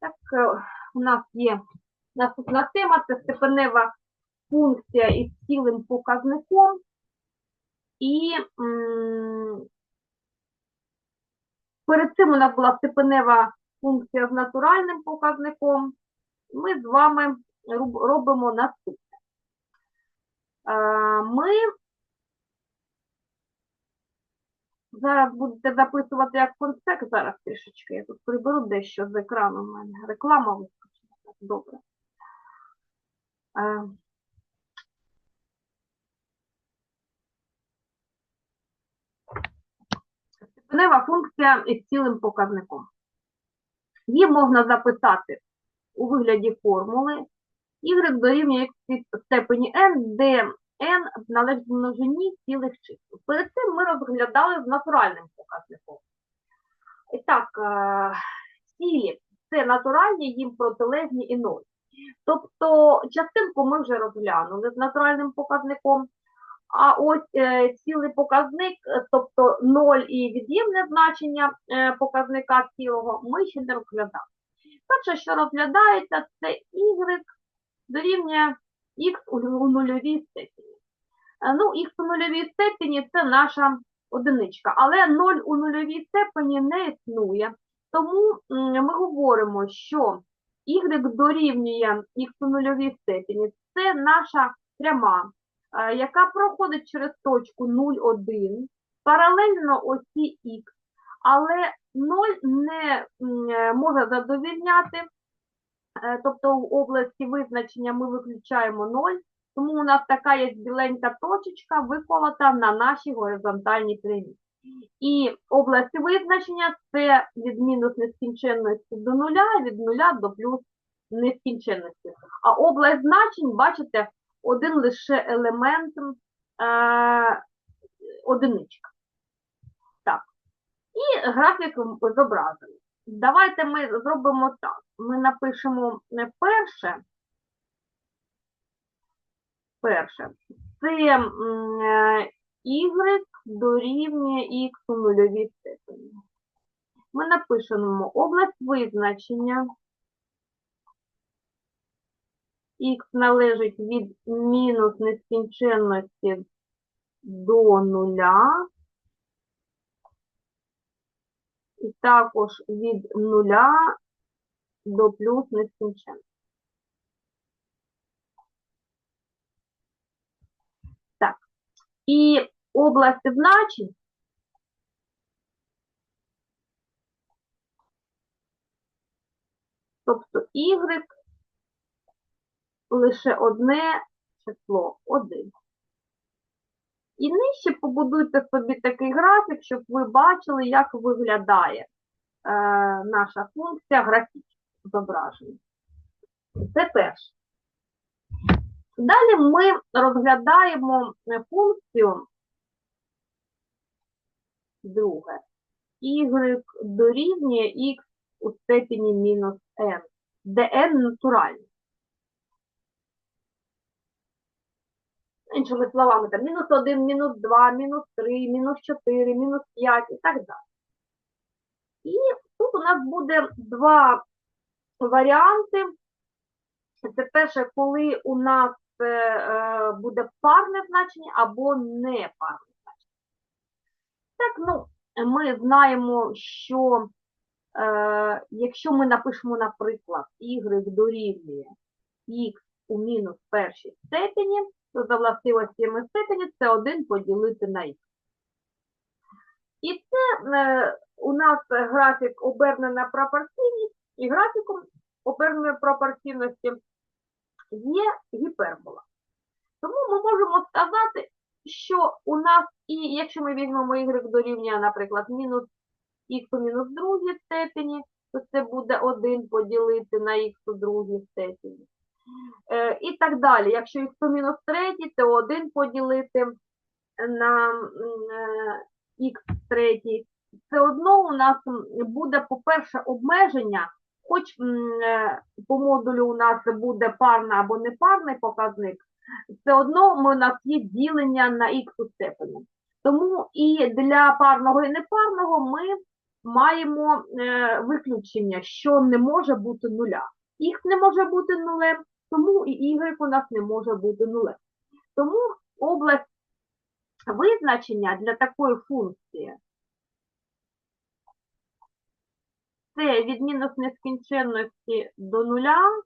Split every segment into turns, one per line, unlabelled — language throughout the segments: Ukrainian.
Так, е, у нас є наступна тема, це степенева функція із цілим показником. І перед цим у нас була степенева функція з натуральним показником. Ми з вами робимо наступне. Е, Ми зараз будете записувати як конспект, зараз трішечки. Я тут приберу дещо з екрану в мене. Реклама вискочила. Добре. Е, Степенева функція із цілим показником. Її можна записати у вигляді формули y дорівнює x в степені n, де n належить множині цілих чисел. Перед цим ми розглядали з натуральним показником. І так, е, цілі це натуральні, їм протилежні і ноль. Тобто частинку ми вже розглянули з натуральним показником, а ось е, цілий показник, е, тобто 0 і від'ємне значення е, показника цілого, ми ще не розглядали. Перше, що розглядається, це y дорівнює x у нульовій степені. Е, Ну, x у нульовій степені це наша одиничка, але 0 у нульовій степені не існує. Тому ми говоримо, що y дорівнює x у нульовій степені. Це наша пряма, е, яка проходить через точку 0,1, паралельно осі х, але 0 не е, може задовільняти, тобто в області визначення ми виключаємо 0, тому у нас така є біленька точечка виколота на нашій горизонтальній прямій. І область визначення це від мінус нескінченності до нуля, від нуля до плюс нескінченності. А область значень, бачите, один лише елемент е, одиничка. Так. І графік зображений. Давайте ми зробимо так. Ми напишемо е, перше. Перше. Це е, y дорівнює x у нульовій степені. Ми напишемо область визначення. Х належить від мінус нескінченності до нуля. І також від нуля до плюс нескінченності. Так. І область значень Тобто y лише одне число один. І нижче побудуйте собі такий графік, щоб ви бачили, як виглядає е, наша функція графічно зображення. Це перше. Далі ми розглядаємо функцію друге. y дорівнює x у степені мінус n, де n натуральний. Іншими словами, там мінус 1, мінус 2, мінус 3, мінус 4, мінус 5 і так далі. І тут у нас буде два варіанти. Це перше, коли у нас е, е, буде парне значення або не парне значення. Так, ну, ми знаємо, що е, якщо ми напишемо, наприклад, y дорівнює x у мінус першій степені, то за властивостями степені це 1 поділити на х. І це е, у нас графік обернена пропорційність, і графіком оберненої пропорційності є гіпербола. Тому ми можемо сказати, що у нас, і якщо ми візьмемо y дорівнює, наприклад, мінус х у мінус другій степені, то це буде 1 поділити на х у другій степені. Е, І так далі. Якщо х у мінус третій, то 1 поділити на х третій. Все одно у нас буде, по-перше, обмеження, хоч е, по модулю у нас буде парна або непарний показник, все одно у нас є ділення на х степені. Тому і для парного і непарного ми маємо е, виключення, що не може бути нуля. Х не може бути нулем, тому і y у нас не може бути нулем. Тому область визначення для такої функції це від мінус нескінченності до нуля,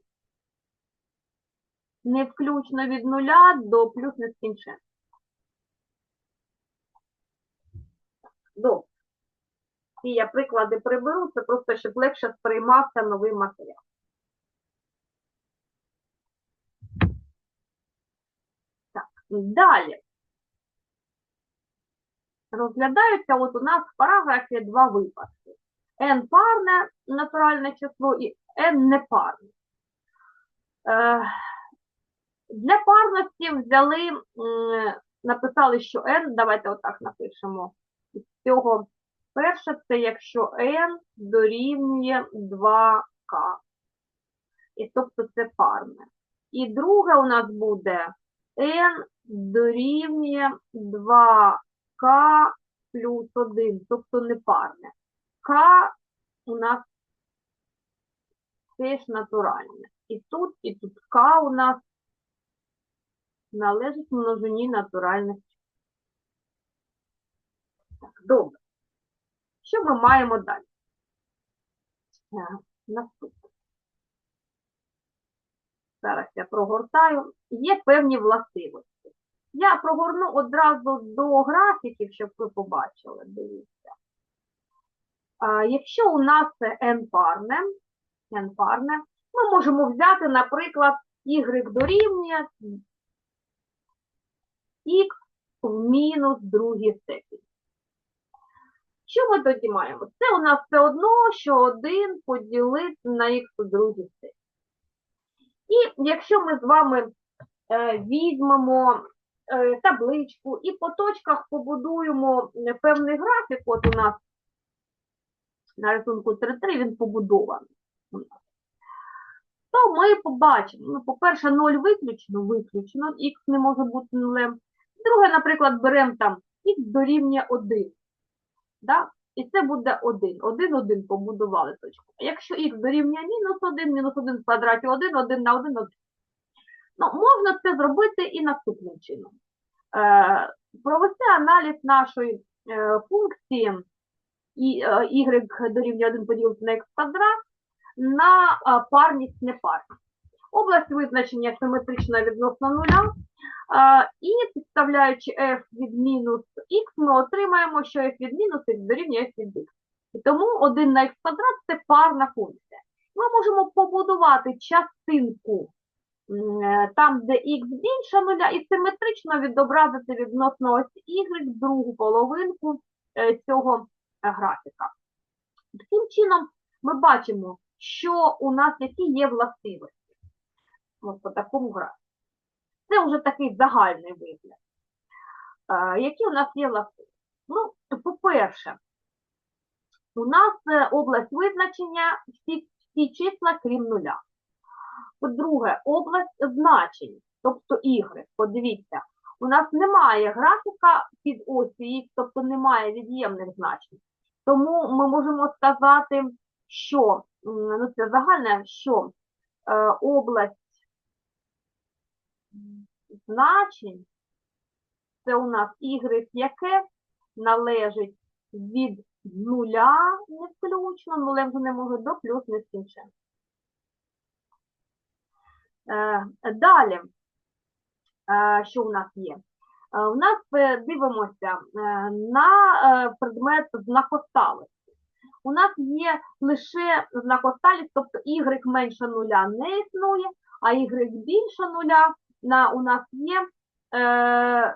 не включно від нуля до плюс нескінченності. Добре. І я приклади приберу, це просто, щоб легше сприймався новий матеріал. Так, далі. Розглядаються от у нас в параграфі два випадки. n парне натуральне число і n непарне. Е, для парності взяли, написали, що n, давайте отак напишемо. З цього перше, це якщо n дорівнює 2k. І тобто це парне. І друге у нас буде n дорівнює 2k плюс 1, тобто непарне. К у нас теж натуральне. І тут, і тут К у нас належить множині натуральних. Так, добре. Що ми маємо далі? Наступне. Зараз я прогортаю. Є певні властивості. Я прогорну одразу до графіків, щоб ви побачили. Дивіться. Якщо у нас це n парне, n парне, ми можемо взяти, наприклад, y дорівнює х в мінус другій степені. Що ми тоді маємо? Це у нас все одно, що 1 поділити на х у другій степені. І якщо ми з вами е, візьмемо табличку і по точках побудуємо е, певний графік, от у нас на рисунку 3.3 він побудований. То ми побачимо, ну, по-перше, 0 виключено, виключено, х не може бути нулем. Друге, наприклад, беремо там х дорівнює 1. Да? І це буде 1. 1, 1 побудували точку. Якщо х дорівнює мінус 1, мінус 1 в квадраті 1, 1 на 1, 1. Ну, можна це зробити і наступним чином. Е, провести аналіз нашої е, функції і е, y дорівнює 1 поділити на x квадрат на е, парність непарність. Область визначення симетрична відносно нуля. Е, І підставляючи f від мінус x, ми отримаємо, що f від мінус x дорівнює f від x. І тому 1 на x квадрат – це парна функція. Ми можемо побудувати частинку там, де x більше нуля, і симетрично відобразити відносно ось y другу половинку е, цього е, графіка. Таким чином, ми бачимо, що у нас які є властивості. От по такому графіку. Це вже такий загальний вигляд. Е, Які у нас є властивості? Ну, по-перше, у нас е, область визначення всі, всі числа, крім нуля. По-друге, область значень, тобто y. Подивіться, у нас немає графіка під осі тобто немає від'ємних значень. Тому ми можемо сказати, що ну це загальне, що е, область значень, це у нас y, яке належить від нуля не включно, нулем не може до плюс нескінченно. Е, Далі, е, що у нас є? У нас е, дивимося е, на предмет знакосталості. У нас є лише знакосталість, тобто y менше нуля не існує, а y більше нуля на, у нас є, е,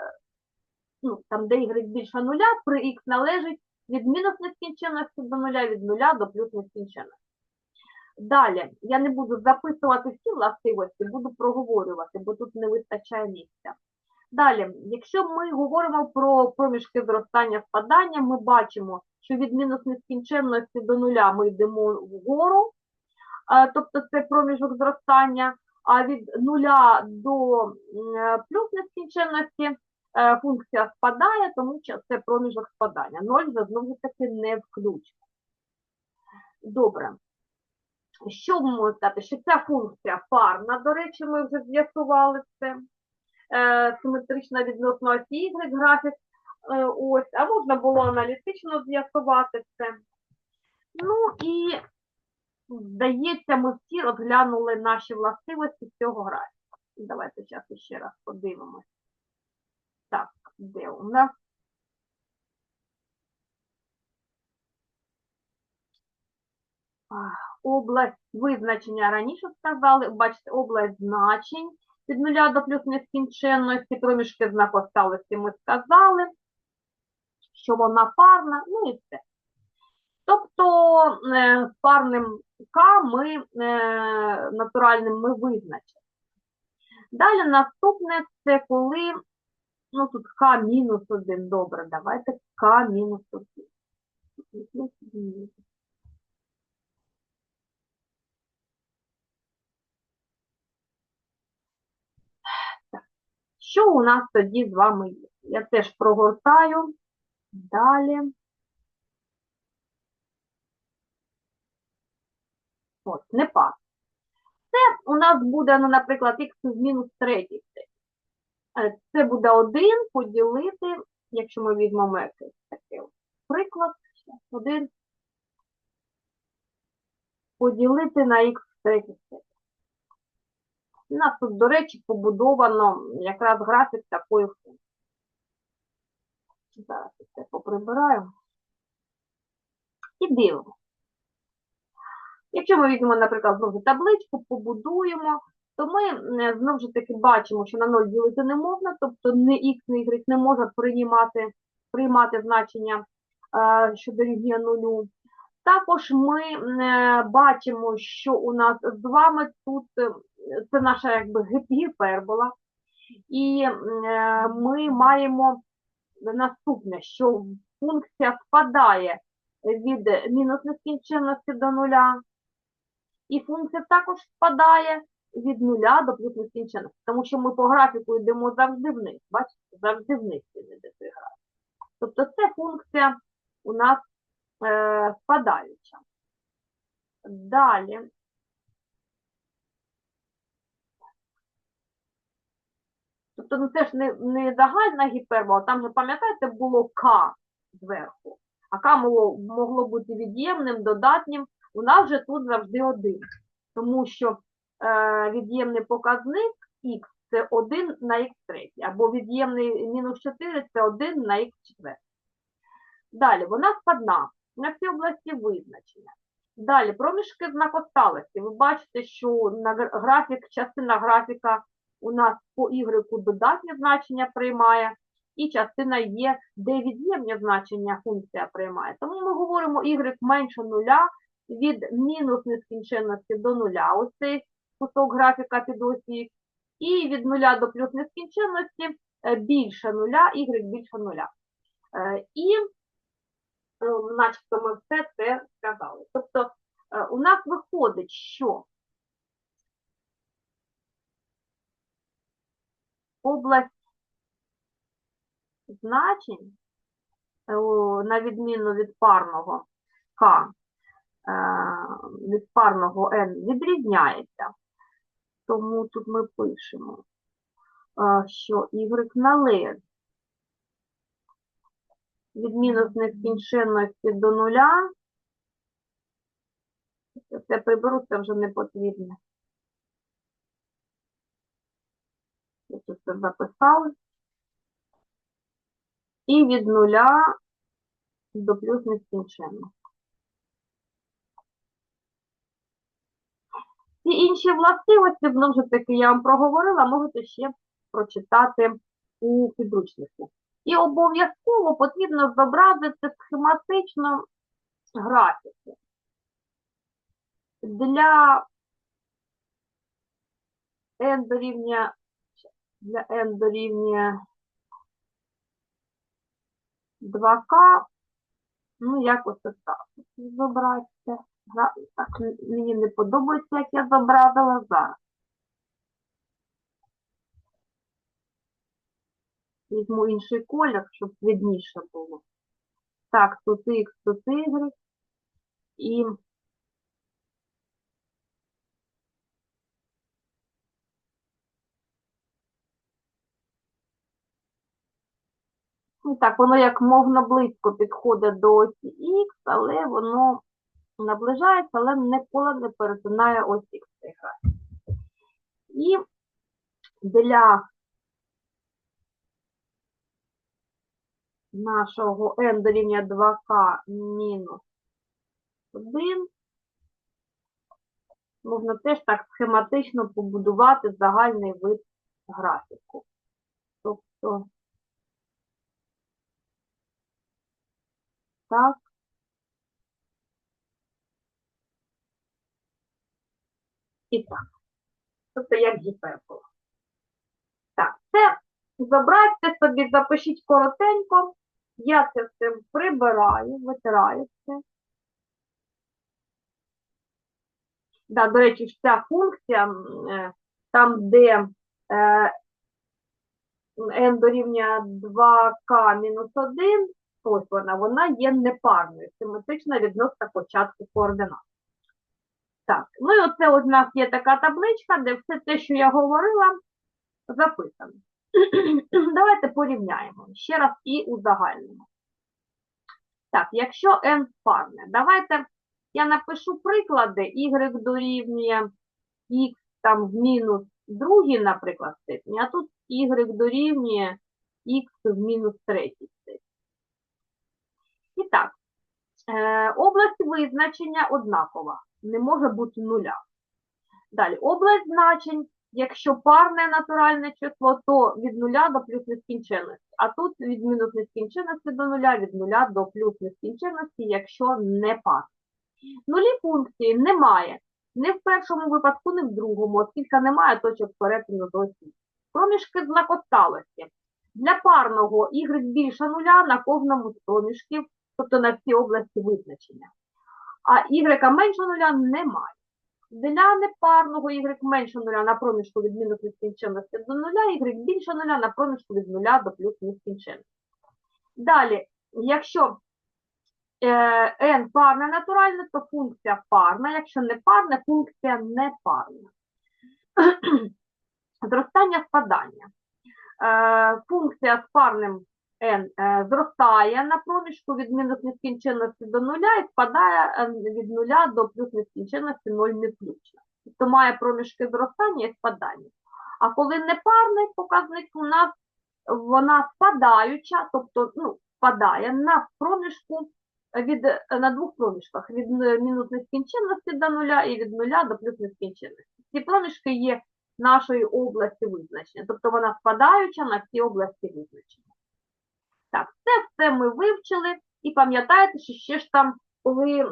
ну, там, де y більше нуля, при x належить від мінус нескінченності до нуля, від нуля до плюс нескінченності. Далі, я не буду записувати всі властивості, буду проговорювати, бо тут не вистачає місця. Далі, якщо ми говоримо про проміжки зростання спадання, ми бачимо, що від мінус нескінченності до нуля ми йдемо вгору, е, тобто це проміжок зростання, а від нуля до е, плюс нескінченності е, функція спадає, тому що це проміжок спадання. Ноль знову таки не включено. Добре. Що ми можемо сказати? Що ця функція парна, до речі, ми вже з'ясували це. Е, симетрична відносно осі Y графік. Е, ось, а можна було аналітично з'ясувати це. Ну і, здається, ми всі розглянули наші властивості цього графіка. Давайте зараз ще раз подивимось. Так, де у нас? Область визначення раніше сказали, бачите, область значень від нуля до плюс нескінченності, проміжки знакосталості ми сказали, що вона парна, ну і все. Тобто е, парним К ми е, натуральним ми визначили. Далі наступне це коли, ну тут К мінус 1, добре, давайте К мінус 1. Що у нас тоді з вами є? Я теж прогортаю. Далі. От, не пас. Це у нас буде, ну, наприклад, х з мінус третій. Е, Це буде 1 поділити, якщо ми візьмемо якийсь такий приклад, 1 поділити на х в третій степені. У нас тут, до речі, побудовано якраз графік такої функції. Зараз це поприбираю. І дивимося. Якщо ми візьмемо, наприклад, знову табличку, побудуємо, то ми знову ж таки бачимо, що на 0 ділити не можна, тобто не х, не y не можуть приймати, приймати значення, е, що дорівнює нулю. Також ми е, бачимо, що у нас з вами тут е, це наша якби гіпербола. і е, ми маємо наступне, що функція спадає від мінус нескінченності до нуля, і функція також спадає від нуля до плюс нескінченності, тому що ми по графіку йдемо завжди вниз, бачите, завжди вниз іде цей графік. Тобто це функція у нас е, спадаюча. Далі. Тобто ну, це ж не, не загальна гіпербола, там же, пам'ятаєте, було К зверху, а К могло, могло бути від'ємним, додатнім, у нас же тут завжди один. Тому що е, від'ємний показник х це 1 на х третій, або від'ємний мінус 4 це 1 на х четвертий. Далі, вона складна на всій області визначення. Далі, проміжки знакосталості. Ви бачите, що на графік, частина графіка у нас по Y додатнє значення приймає, і частина є, де від'ємне значення функція приймає. Тому ми говоримо y менше нуля від мінус нескінченності до нуля, ось цей кусок графіка під осі і від нуля до плюс нескінченності е, більше нуля, y більше нуля. Е, І е, начебто ми все це сказали. Тобто е, у нас виходить, що область значень, е, на відміну від парного К, е, від парного N відрізняється. Тому тут ми пишемо, е, що Y належить від мінус нескінченності до нуля. Це приберу, це вже не потрібно. Це записала. І від нуля до плюс нескінченно. Ці інші властивості, знову ж таки, я вам проговорила, можете ще прочитати у підручнику. І обов'язково потрібно зобразити схематично графіки. Для n дорівнює для n дорівнює 2К, ну, якось ось так. Зобразьте. Так, мені не подобається, як я зобразила зараз. Візьму інший колір, щоб видніше було. Так, тут Х, тут Y. І І так, воно як мовно близько підходить до осі Х, але воно наближається, але ніколи не перетинає осі Х графік. І для нашого n дорівнює 2k мінус 1 можна теж так схематично побудувати загальний вид графіку. Тобто, так. І так. Тобто як гіпербола. Так, це зобразьте собі, запишіть коротенько. Я це все прибираю, витираю все. Да, до речі, ця функція, е, там, де е, n дорівнює 2k мінус 1, ось вона, вона є непарною, симетрична відносно початку координат. Так, ну і оце у нас є така табличка, де все те, що я говорила, записано. Давайте порівняємо ще раз і узагальнимо. Так, якщо n парне, давайте я напишу приклади, y дорівнює x там в мінус другій, наприклад, степені, а тут y дорівнює x в мінус третій. І так, е, область визначення однакова, не може бути нуля. Далі, область значень, якщо парне натуральне число, то від нуля до плюс нескінченності. А тут від мінус нескінченності до нуля, від нуля до плюс нескінченності, якщо не парне. Нулі функції немає. Ні в першому випадку, ні в другому, оскільки немає точок перетину до осі. Проміжки знакосталості. Для парного y більше нуля на кожному з проміжків, тобто на всій області визначення. А y менше нуля немає. Для непарного y менше нуля на проміжку від мінус нескінченності до нуля, y більше нуля на проміжку від нуля до плюс нескінченності. Далі, якщо е, n парне натуральне, то функція парна, якщо не парне, функція не парна. Зростання спадання. Е, функція з парним n е, зростає на проміжку від мінус нескінченності до нуля і спадає е, від нуля до плюс нескінченності 0 не включно. Тобто має проміжки зростання і спадання. А коли непарний показник у нас вона спадаюча, тобто ну, спадає на проміжку від, на двох проміжках від е, мінус нескінченності до нуля і від нуля до плюс нескінченності. Ці проміжки є нашої області визначення, тобто вона спадаюча на всі області визначення. Так, це все ми вивчили, і пам'ятаєте, що ще ж там, коли е,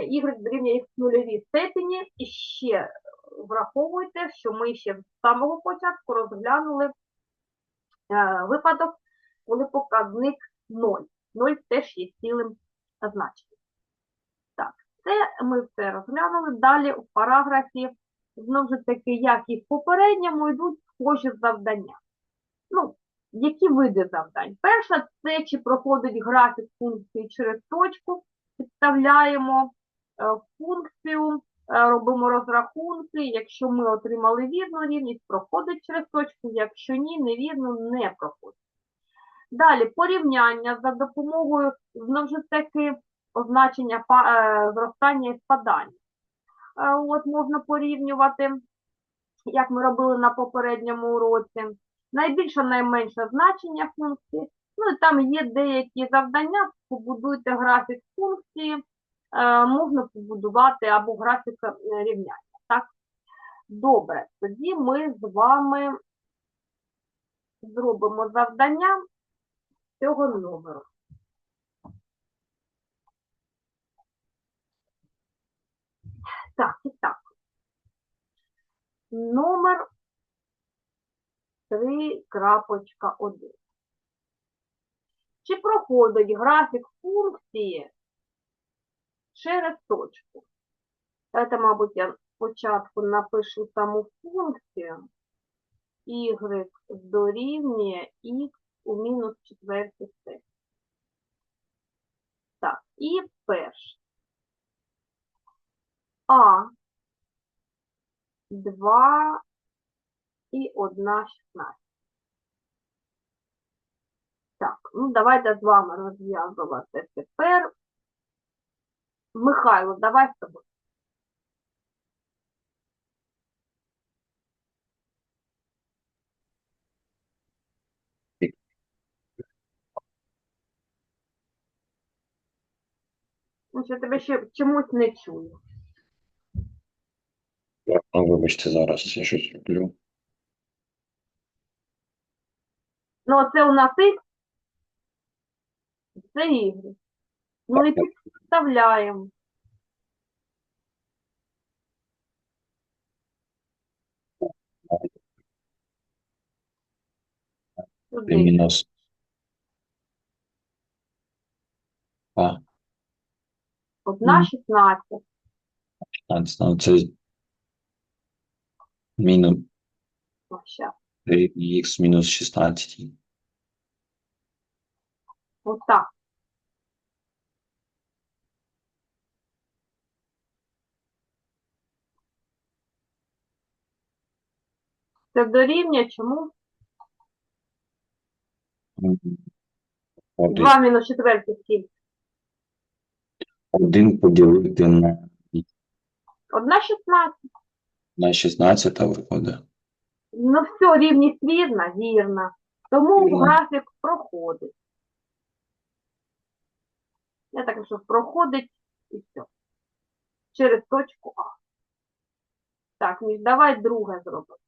y дорівнює х нульовій степені, і ще враховуйте, що ми ще з самого початку розглянули е, випадок, коли показник 0. 0 теж є цілим значенням. Так, це ми все розглянули. Далі у параграфі, знову ж таки, як і в попередньому, йдуть схожі завдання. Ну, які види завдань? Перше, це чи проходить графік функції через точку, підставляємо е, функцію, е, робимо розрахунки. Якщо ми отримали вірну рівність, проходить через точку, якщо ні, невірну, не проходить. Далі порівняння за допомогою знову ж таки означення е, зростання і спадання. От можна порівнювати, як ми робили на попередньому уроці. Найбільше найменше значення функції. Ну і там є деякі завдання, побудуйте графік функції, е, можна побудувати або графік рівняння. Так? Добре, тоді ми з вами зробимо завдання цього номеру. Так, і так. Номер 3.1. Чи проходить графік функції через точку? Давайте, мабуть, я спочатку напишу саму функцію y дорівнює x у мінус четвертій степені. Так, і перше. А 2 і 1 16. Так, ну давайте з вами розв'язувати тепер. Михайло, давай з тобою. Що тебе ще чомусь не чую.
Вибачте, зараз я щось роблю.
Ну, оце у нас Х, це Y. Ну і підставляємо.
І
Туди.
мінус. А,
Одна. 16.
15, ну це мінус
О, щас.
Х мінус 16.
Отак. Це дорівнює чому?
Мгм. Один,
2 мінус четвертий скільки?
один поділити на,
Одна 16.
на 16 виходить.
Ну все, рівність вірна, вірна. Тому
Вірно.
графік проходить. Я так що проходить і все. Через точку А. Так, Міш, давай друге зробимо.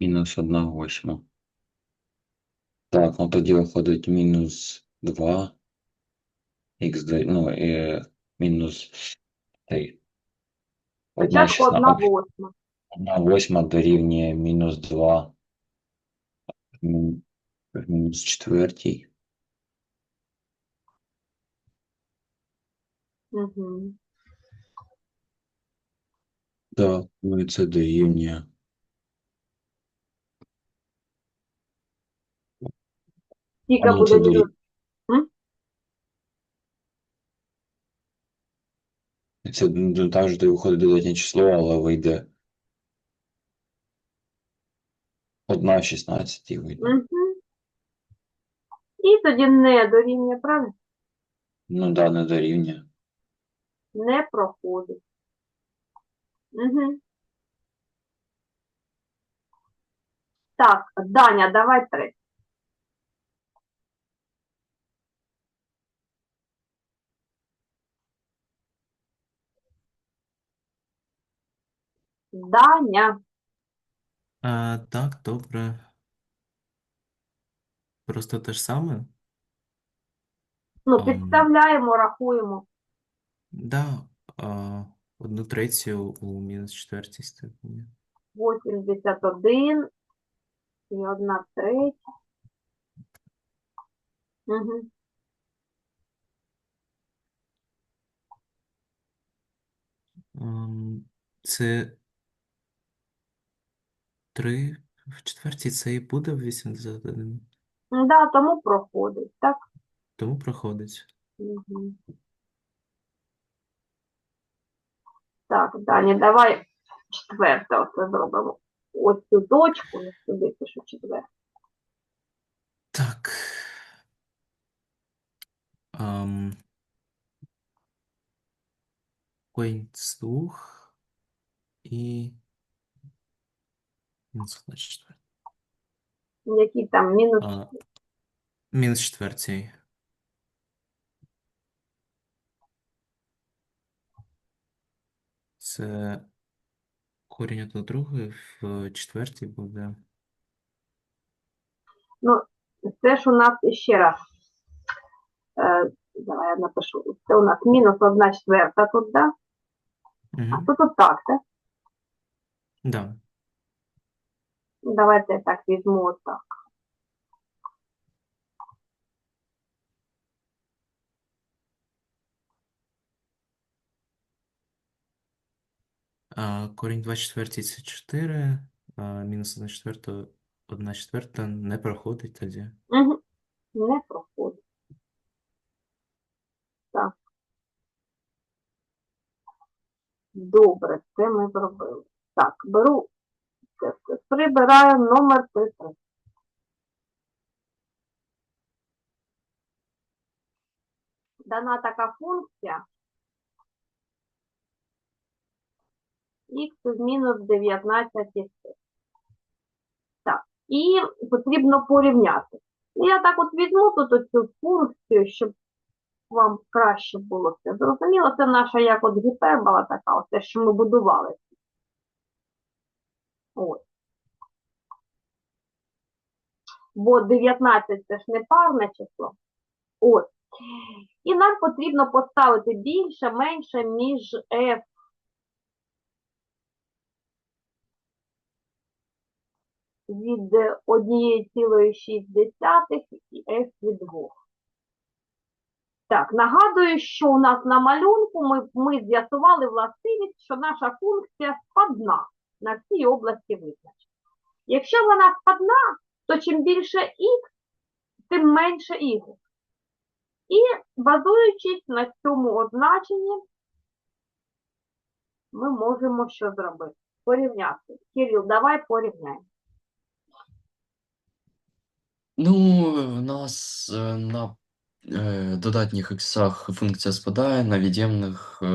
Мінус 1 восьма. Так, ну тоді виходить мінус 2. Х, ну, і минус 3. одна
восьма.
1 восьма дорівнює мінус 2 в мінус 4.
Угу.
Так, ну і це дорівнює.
Скільки буде
Це ну, так же виходить додатнє число, але вийде одна в 16 вийде.
Угу. І тоді не дорівнює, правильно?
Ну да, не дорівнює.
Не проходить. Угу. Так, Даня, давай три. Даня.
А, так, добре. Просто те ж саме?
Ну,
Ам.
підставляємо, рахуємо.
Да, а, одну третю у мінус четвертій степені.
81 і одна третя. Угу.
Ам, Це 3 в четвертій це і буде 81.
Да, тому проходить, так?
Тому проходить.
Угу. Так, Даня, давай четверте оце зробимо. Ось цю точку, я сюди пишу четверте.
Так. Ам, Корінь і мінус одна четверта.
Які там мінус
А, мінус четвертій. Це корінь до другої в четвертій буде.
Ну, це ж у нас ще раз. Е, давай я напишу. Це у нас мінус одна четверта тут, да? А
Угу.
тут отак, так?
Да.
Давайте я так візьму отак.
Корінь 2 четвертій це 4, а мінус 1 четверта, 1 четверта не проходить тоді.
Угу. Не проходить. Так. Добре, це ми зробили. Так, беру Прибираємо номер П3. Дана така функція х мінус 19 х. Так, і потрібно порівняти. Ну, Я так от візьму тут оцю функцію, щоб вам краще було це зрозуміло. Це наша як от гіпербола така, от те, що ми будували. Ось. Бо 19 це ж не парне число. Ось. І нам потрібно поставити більше, менше, ніж f від 1,6 і f від 2. Так, нагадую, що у нас на малюнку ми, ми з'ясували властивість, що наша функція спадна на всій області визначення. Якщо вона спадна, то чим більше х, тим менше y. І базуючись на цьому означенні, ми можемо що зробити? Порівняти. Кирил, давай порівняємо.
Ну, в нас е, на е, додатніх іксах функція спадає, на від'ємних е,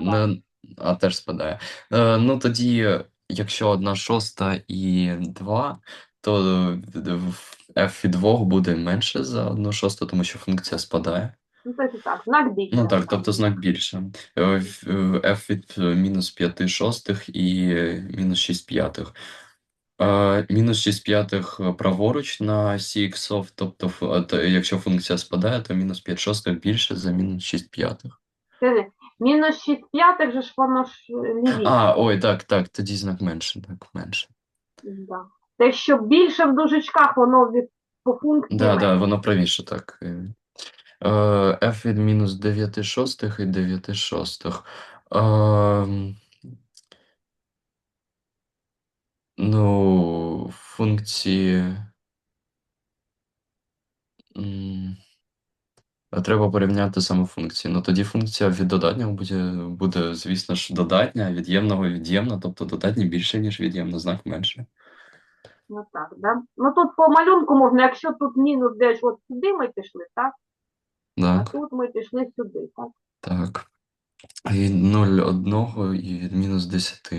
на, а теж спадає. Е, ну тоді, якщо одна шоста і 2, то f від 2 буде менше за одну шосту, тому що функція спадає.
Ну, тобто так, знак більше.
Ну так, тобто знак більше. Е, е, f від мінус 5 шостих і мінус 6 п'ятих. Е, Мінус 6 п'ятих праворуч на осі тобто якщо функція спадає, то мінус 5 шостих більше за мінус 6 п'ятих.
Скажи, мінус 6 п'ятих же ж воно ж лівіше.
А, ой, так, так, тоді знак менше, так, менше.
Да. Те, що більше в дужечках, воно від, по функції
Да,
менше.
да, воно правіше, так. Е, е, f від мінус 9 шостих і 9 шостих. Ем, Ну, функції. м, а Треба порівняти саме функції. Ну тоді функція від додатнього буде, буде, звісно ж, додатня, а від'ємного від'ємна, тобто додатнє більше, ніж від'ємна, знак менше.
Ну так, да? Ну тут по малюнку можна, якщо тут мінус десь от сюди ми пішли, так? А
Так,
тут ми пішли сюди, так?
так. Від 0,1 і від мінус 10.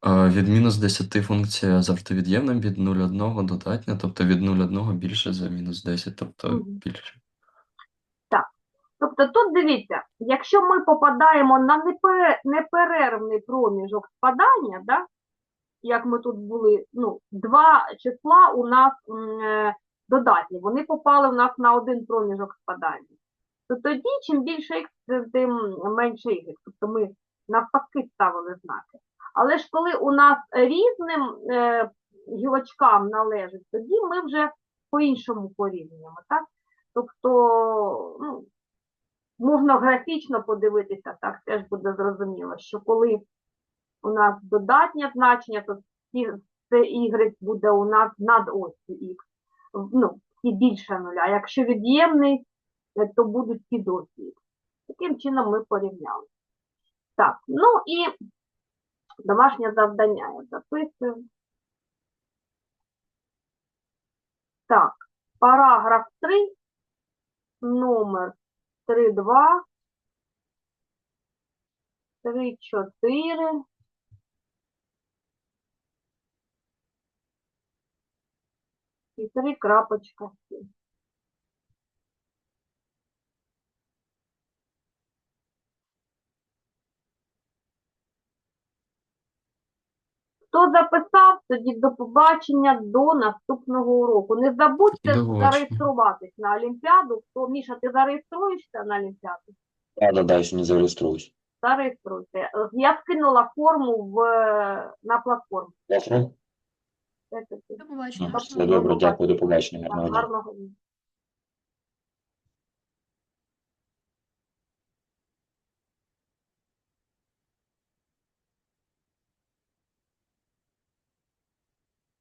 А, Від мінус 10 функція завжди від'ємна, від 0,1 додатня, тобто від 0,1 більше за мінус 10, тобто
Мгм.
більше.
Тобто тут дивіться, якщо ми попадаємо на неперервний проміжок спадання, да, як ми тут були, ну, два числа у нас е, додатні, вони попали у нас на один проміжок спадання. То тоді, чим більше х, тим менше y. Тобто ми навпаки ставили знаки. Але ж коли у нас різним е, гілочкам належить, тоді ми вже по-іншому порівнюємо, так? Тобто, ну, можна графічно подивитися, так теж буде зрозуміло, що коли у нас додатнє значення, то це y буде у нас над осью x, ну, і більше нуля. Якщо від'ємний, е, то будуть під осью x. Таким чином ми порівняли. Так, ну і домашнє завдання я записую. Так, параграф 3, номер 3.2, 3.4, і 3.7. Хто записав, тоді до побачення до наступного уроку. Не забудьте зареєструватись на Олімпіаду. Хто, Міша, ти зареєструєшся на Олімпіаду?
Да, да, да, еще не зареєструюсь.
Зареєструйте. Я скинула форму в, на платформу. Таки.
До побачення.
Все добре, дякую, до побачення.
Гарного дня.